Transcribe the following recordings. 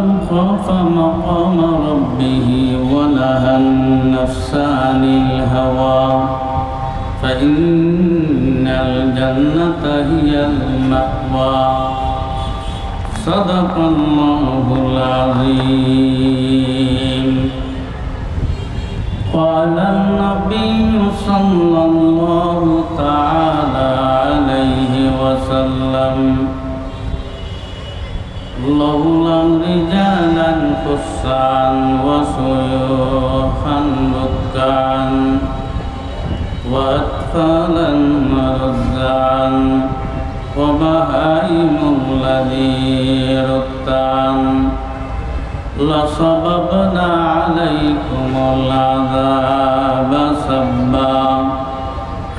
من خاف مقام ربه ونهى النفس عن الهوى. فإن الجنة هي المأوى. صدق الله العظيم. قال النبي صلى الله تعالى عليه وسلم لولا رجالا خصعا وشيوخا ركعا وأطفالا رزعا وبهائم الذي رتعا لصببنا عليكم العذاب سبا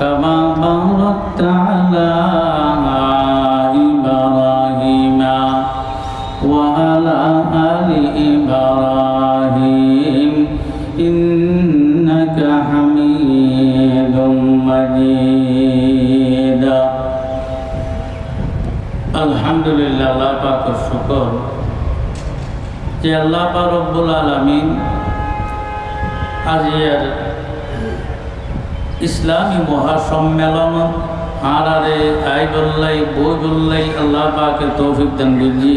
كما باركت على إبراهيم وعلى آل إبراهيم إنك حميد مجيد আলহামদুলিল্লাহ আল্লাহ পাকের শুকর যে আল্লাহ পাক রব্বুল আলমিন আজিয়ার ইসলামী মহাসম্মেলন আরারে আইবল্লাই বইবল্লাই আল্লাহ পাকের তৌফিক দান বুঝি।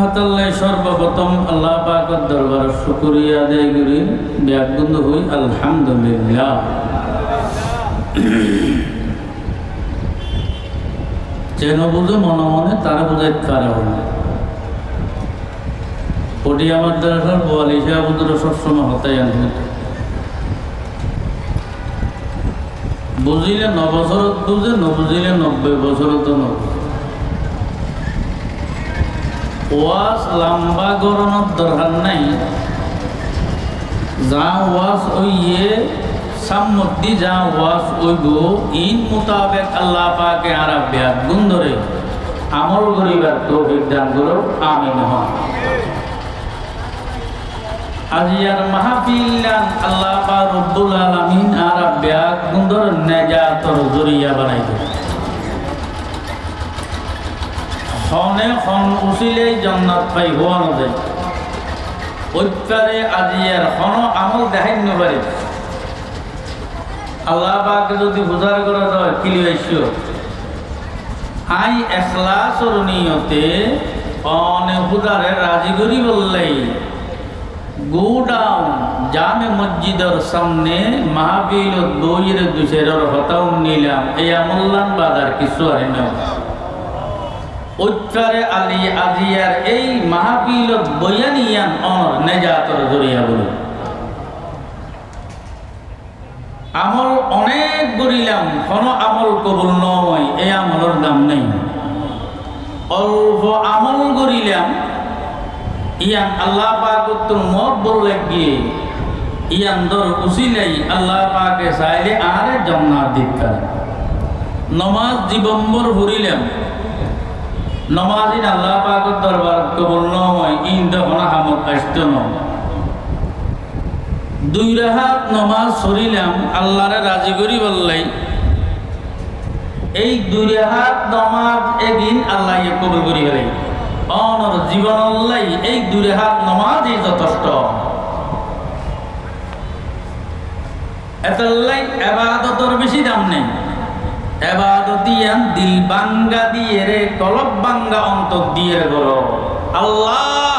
হতাল্লাই সর্বপ্রথম আল্লাহ পাকের দরবার শুকুরিয়া আদায় করি। ব্যাগবন্ধ হই, আলহামদুলিল্লাহ। যেন বুঝে মনে মনে তারা বোঝাই কারা হলে ওটি আমার দ্বারা বোয়ালি সাহাবুদ্র সবসময় হতাই আনবে বুঝিলে ন বছরত বুঝে বুঝিলে নব্বই বছরত নব্বই ওয়াজ লম্বা গরমের দরকার নাই। যা ওয়াজ ওইয়ে সাম্মতি যা ওয়াজ ওইব ইন মোতাবেক আল্লাহ পাকে আরা ব্যাগ গুণ ধরে আমল করিবার তৌফিক দান করো আমিন হন আজিয়ার মাহফিলান আল্লাহ পাক রব্বুল আলামিন আরা ব্যাগ ধরে নেজাতর জরিয়া বানাই হনে হন উচিলেই জন্নাত পাই হওয়া নদে। ঐক্যারে আজিয়ার হন আমল দেখাই নপারে আল্লাহ পাকে যদি বুঝার করা যায় কিলি হইছ আই এখলাসর নিয়তে অনে বুঝারে রাজি করি বললেই গো ডাউন জামে মসজিদের সামনে দইয়ের নিলাম। এই আমল্লান বাজার কিছু হয় না। উচ্চারে আজিয়ার এই নেজাতর বলি। আমল অনেক করিলাম, কোনো আমল কবুল নয়, এই আমলের দাম নেই। অল্প আমল করিলাম ইয়ান আল্লাহ পাক তোর মত বললে গিয়ে ইয়ান দর উচিলাই আল্লাহ পাকে চাইলে আরে জন্নার দিকার নমাজ জীবম্বর ভরিলাম নমাজিন আল্লাহ পাকের দরবার কবুল নয় ইন দহন হামত আসত দুই রাহাত নমাজ সরিলাম, আল্লাহরে রাজি করি বললাই। এই দুই রাহাত নমাজ এদিন আল্লাহ কবুল করি ফেলাই অনর জীবন আল্লাহ এই দুই হাত নমাজই যথেষ্ট। এতাল্লাই এবাদতর বেশি দাম নেই। এবাদতিয়ান দিল বাঙ্গা দিয়ে রে কলব বাঙ্গা অন্তর দিয়ে গল আল্লাহ,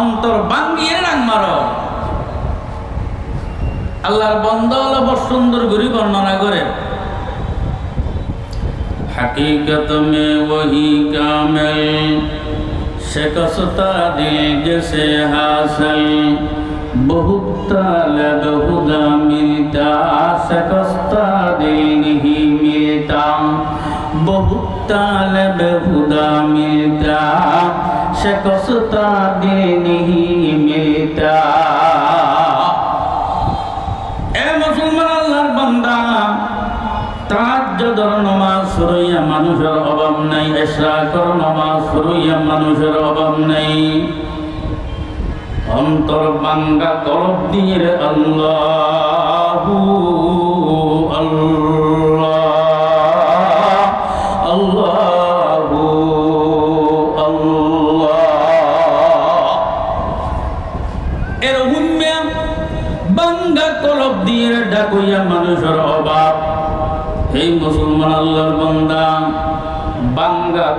অন্তর বাঙ্গিয়ে রাং মারো। আল্লাহর বন্ধ হলো বড় সুন্দর করে বর্ণনা করে। হাকিকত মে ওহি কামেল। شکستا دل جسے حاصل بہت طلب خدا ملتا شکستا دل نہیں ملتا بہت طلب خدا ملتا شکستا دل نہیں ملتا মানুষের অভাব নাই ইশরাকর নামাজ পড়িয়া মানুষের অভাব নাই। অন্তর বাঙ্গা কলব দিয়ে আল্লাহ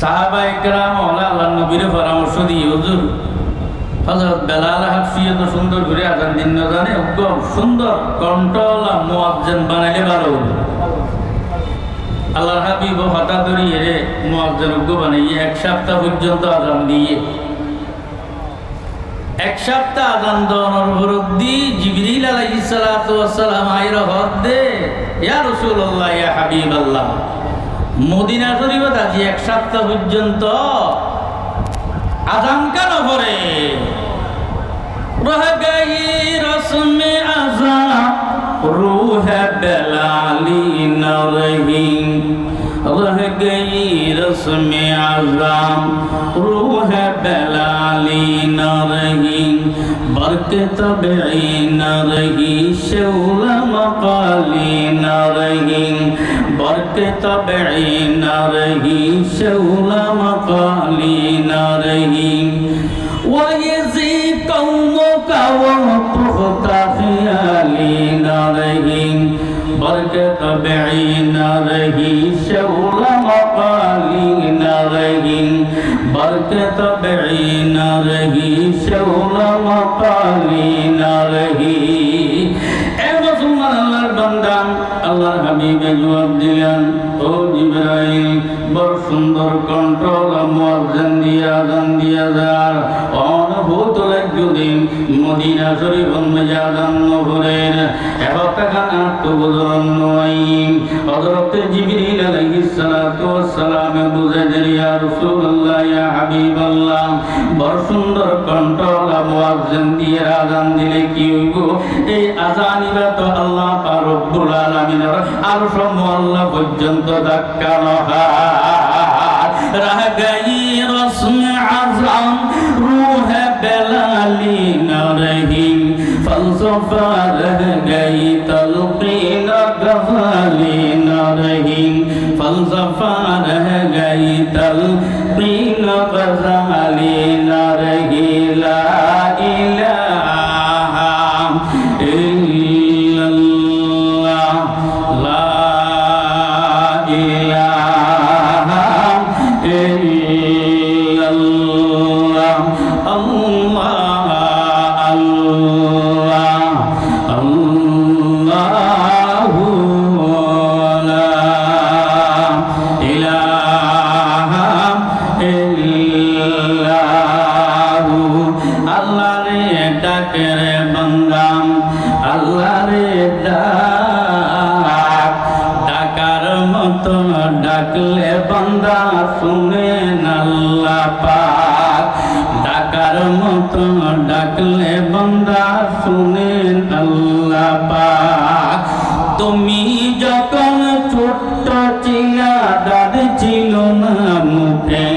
সাহাবা একরাম আল্লাহ নবীর পরামর্শ দিয়ে, হুজুর, হযরত বেলাল আজান দিন না জানে সুন্দর কন্ট্রোল মুয়াজ্জিন বানাইলে ভালো। হলো আল্লাহর হাবিব হঠাৎ ধরিয়ে রে মুয়াজ্জিন উগ্র বানাইয়ে, এক সপ্তাহ পর্যন্ত আজান দিয়ে, এক আজান দেওয়ানোর ভরদ্দি জিবরিল আলাইহিস সালাতু ওয়াস সালাম আইরা দে ইয়া রাসূলুল্লাহ, ইয়া হাবিবাল্লাহ। মদিনা শরীফত আজি এক সপ্তাহ পর্যন্ত আজান কেন রূহ বেলালি আজাম বেলালি নরহি বরকত বেঈ নরহি শৌলা মকালি وقت طبعي نہ رہی شعلہ مقالی نہ رہی ویزی قوموں کا وہ پختہ خیالی نہ رہی برق طبعی نہ رہی شعلہ مقالی نہ আল্লাহর হাবিবে জবাব দিলেন, ও জিবরাইল, বড় সুন্দর কন্ট্রোল মুয়াজ্জিন দিয়া আযান দিয়া যার অনুভূত লাগজুদিন মদিনা শরীফ মজাদান নগরের এবাকানা তো বুঝলাম নয়। হযরত জিবরিল আলাইহিস সালাতু ওয়াস সালাম বুঝে দিলেন ইয়া রাসূলুল্লাহ, ইয়া হাবিবাল্লাহ, বড় সুন্দর কন্ট্রোল মুয়াজ্জিন দিয়ে আযান দিলে কি হইব? এই আযান তো আল্লাহ পাক রব্বুল আলামিনের আরশ আল্লাহ পর্যন্ত ধাক্কা নহার রাহ গই রসম আযম রূহ বেলালি নরহিম ফলসফা রহ গই তলকিন গফালি নরহিম ফলসফা শুনেন আল্লাহ পাক, তুমি যখন ছোট্ট চিলা দাদ ছিল না মুখে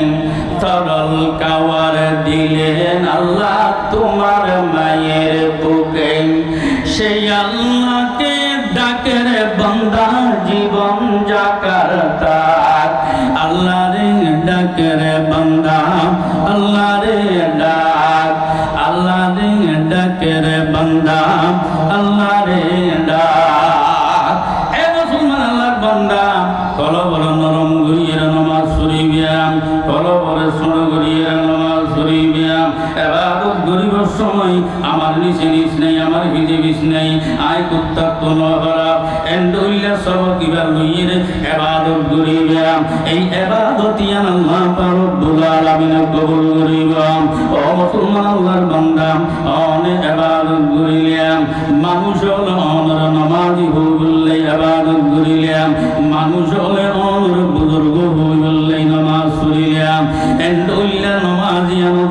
তরল কাওয়ার দিলেন আল্লাহ তোমার মায়ের বুকে। সেই আল্লাহকে ডাকের বন্দা জীবন জাকার তার। আল্লাহর ডাকের বন্দা, আল্লাহর সময় আমার নিচে নিচ নেই, আমার ভিজে বিষ নেই। আয় কুত্তা তো সব কিবা এবাদত এই আল্লাহ রব্বুল আলামিন কবুল ও মুসলমান আল্লাহর বান্দা, অনে এবাদত মানুষ হলো অনর নামাজি এবাদত মানুষ অনর বুজুর্গ হই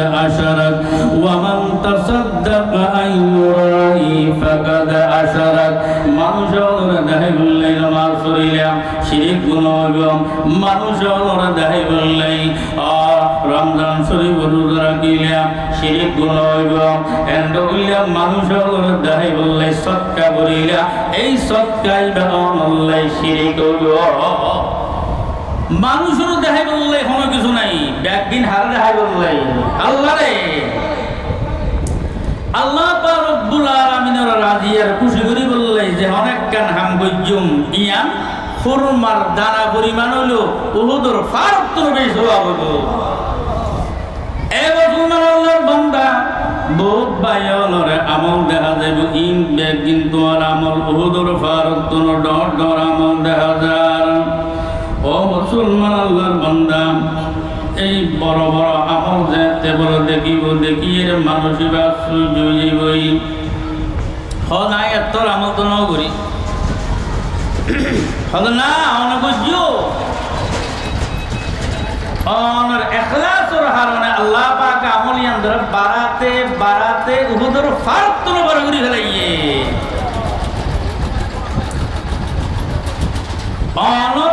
ফাকাদ আশারাক ওয়া মান তাসাদ্দাকা আন ইউরাই ফাকাদ আশারাক মানুষ ওরা দেখাই বললে নামাজ পড়িলাম শিরিক গুণ মানুষ ওরা দেখাই বললে রমজান শরীফ রোজা রাখিলাম শিরিক গুণ এন্ড বললাম মানুষ ওরা দেখাই বললে সৎকা করিলাম এই সৎকাই বেলাই শিরিক মানুষেরও দেখাই বললে কোনো কিছু নাই। ব্যাগদিন হারে দেখাই বললে। আল্লাহ রে আল্লাহ রব্বুল আলামিনের রাজি আর খুশি করি বললে যে অনেক কান হাম ইয়ান দানা পরিমাণ হলো উহুদর তোর বেশ হওয়া হলো আল্লাহর বহুত আমল দেখা যাইব। ইন বেগ কিন্তু আমল উহুদর তোর ডর ডর আমল দেখা যায় ও মুসলমান আল্লাহর বান্দা, এই বড় বড় আমল যেতে বড় দেখিব, দেখিয়ে মানুষই বা সূর্য যাইবই হ নাই, এত আমল তো নাও করি। হল না অনেক অনর এখলাসর হারনে আল্লাহ পাক আমল ইয়ান্দর বারাতে বারাতে উহুদর ফারক তো বড় করি ফেলাইয়ে। অনর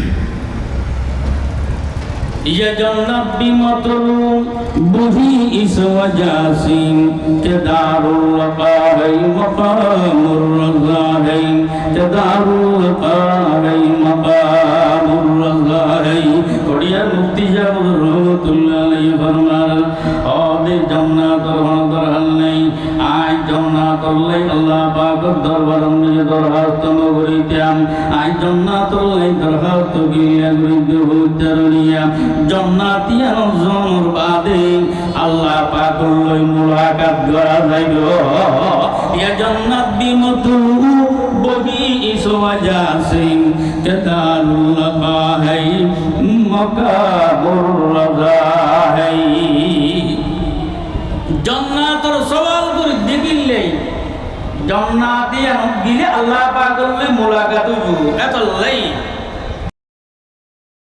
يجنب بمطلوب به اسم جاسيم تدار الوقارين مقام الرزارين تدار الوقارين مقام الرزارين قرية مفتي جابر رحمة الله عليه فرمان آدھے جمنا ترہن ترہن نہیں آئے جمنا ترلے اللہ پاک دربرم দরখাস্ত করিতাম আই দরখাস্ত গিয়া বাদে আল্লাহ পাকের লই মুলাকাত করা যাইব ইয়া জান্নাত বিমতু বহি জাসিম কেদারুল কাহাই মকাবুর রাজাহাই জন্নাতে গিলে আল্লাহ পাগলে মোলাকাত হইব এত লাই